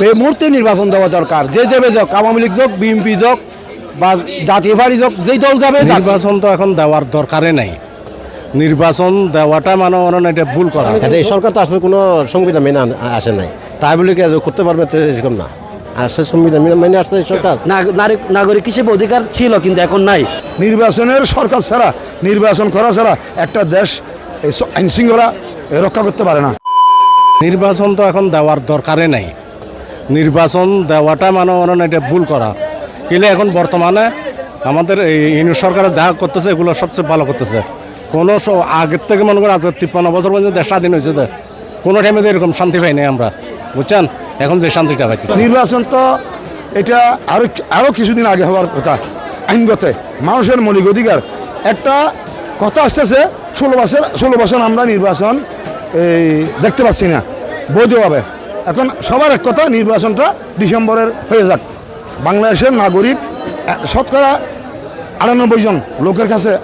এই মুহূর্তে নির্বাচন দেওয়া দরকার। যে যাবে যাক আওয়ামী লীগ যোগ বিএনপি যোগ বা জাতীয় পার্টি যোগ যেই দল যাবে যাক। নির্বাচন তো এখন দেওয়ার দরকারে নাই। নির্বাচন দেওয়াটা মানে মনে হয় এটা ভুল করা। আচ্ছা এই সরকার তো আসলে কোনো সংবিধান মেনে আসে নাই। তাই বলে কি করতে পারবে তো এরকম না? আসছে সংবিধান মেনে- মেনে আসছে সরকার? নারী- নাগরিক হিসেবে অধিকার ছিল কিন্তু এখন নাই। নির্বাচনের সরকার ছাড়া নির্বাচন করা ছাড়া একটা দেশ এই আইন শৃঙ্খলা রক্ষা করতে পারে না। নির্বাচন তো এখন দেওয়ার দরকারে নাই। নির্বাচন দেওয়াটা মানে হয় এটা ভুল করা। কিন্তু এখন বর্তমানে আমাদের এই ইউনিট সরকার যা করতেছে, এগুলো সবচেয়ে ভালো করতেছে। কোনো আগের থেকে মনে করেন আজ তিপ্পান্ন বছর পর্যন্ত স্বাধীন হয়েছে কোনো টাইমে তো এরকম শান্তি পাইনি আমরা। বুঝছেন? এখন যে শান্তিটা পাইতে নির্বাচন তো এটা আরও আরও কিছুদিন আগে হওয়ার কথা, আইনগতে। মানুষের মৌলিক অধিকার। একটা কথা আসতেছে, ষোলো বছর ষোলো বছর আমরা নির্বাচন এই দেখতে পাচ্ছি না, বৈধভাবে। এখন সবার এক কথা নির্বাচনটা ডিসেম্বরের হয়ে যাক। বাংলাদেশের নাগরিক শতকরা আটানব্বই জন লোকের কাছে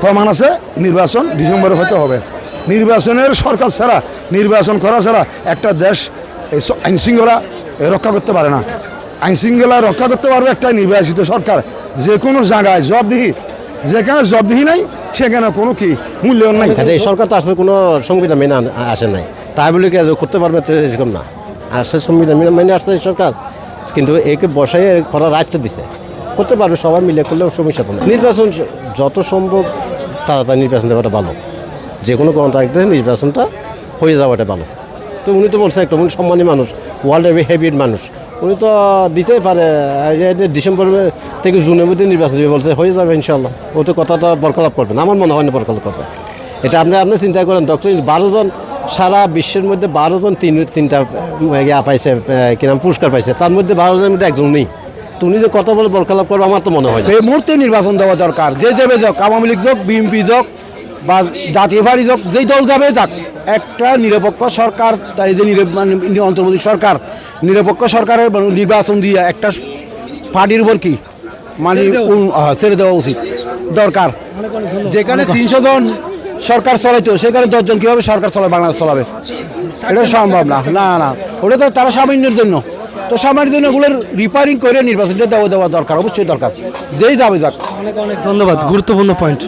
প্রমাণ আছে নির্বাচন ডিসেম্বরে হতে হবে। নির্বাচনের সরকার ছাড়া নির্বাচন করা ছাড়া একটা দেশ এই স- আইন শৃঙ্খলা এ, রক্ষা করতে পারে না। আইনশৃঙ্খলা রক্ষা করতে পারবে একটা নির্বাচিত সরকার। যে কোনো জায়গায় জবদিহি যেখানে জবদিহি নাই সেখানে কোনো কি মূল্যায়ন নাই। আচ্ছা সরকার তো আসলে কোনো সংবিধান মেনে আসে নাই। তাই বলে কি করতে পারবে এরকম না। আসছে সংবিধান মেনে- আসছে সরকার, কিন্তু একে বসাই করার রাজটা দিছে। করতে পারবে সবাই মিলে, করলেও সমস্যা তো নির্বাচন যত সম্ভব তাড়াতাড়ি নির্বাচন দেওয়াটা ভালো। যে কোনো গণতান্ত্রিক দেশে নির্বাচনটা হয়ে যাওয়াটা ভালো। তো উনি তো বলছে একটা, উনি সম্মানী মানুষ ওয়ার্ল্ড হেভিড মানুষ। উনি তো দিতেই পারে ডিসেম্বর থেকে জুনের মধ্যে নির্বাচন দিবে বলছে, হয়ে যাবে ইনশাল্লাহ ও তো কথাটা বরকলাপ করবে না, আমার মনে হয় না বরকলাপ করবে। এটা আপনি আপনি চিন্তা করেন, ডক্টর বারো জন সারা বিশ্বের মধ্যে বারো জন তিন তিনটা ইয়া পাইছে আহ, কি নাম পুরস্কার পাইছে। তার মধ্যে বারো জনের মধ্যে একজন নেই। তুমি যে কথা বলে বরকলাপ করবে আমার তো মনে হয় এই মুহূর্তে নির্বাচন দেওয়া দরকার। যে যাবে যাক আওয়ামী লীগ যোগ বিএনপি যোগ বা জাতীয় পার্টি যোগ যেই দল যাবে যাক একটা নিরপেক্ষ সরকার তাই যে মানে অন্তর্বর্তী সরকার নিরপেক্ষ সরকারের নির্বাচন দিয়ে একটা পার্টির উপর কি মানে ছেড়ে দেওয়া উচিত দরকার। যেখানে তিনশো জন সরকার চলাইতো কারণে দশজন কীভাবে সরকার চলাবে বাংলাদেশ চলাবে? এটা সম্ভব না না না। ওটা তো তারা সামান্যের জন্য। তো সামান্য জন্য ওগুলোর রিপেয়ারিং করে নির্বাচনটা দেওয়া দেওয়া দরকার, অবশ্যই দরকার। যেই যাবে যাক। অনেক অনেক ধন্যবাদ, গুরুত্বপূর্ণ পয়েন্ট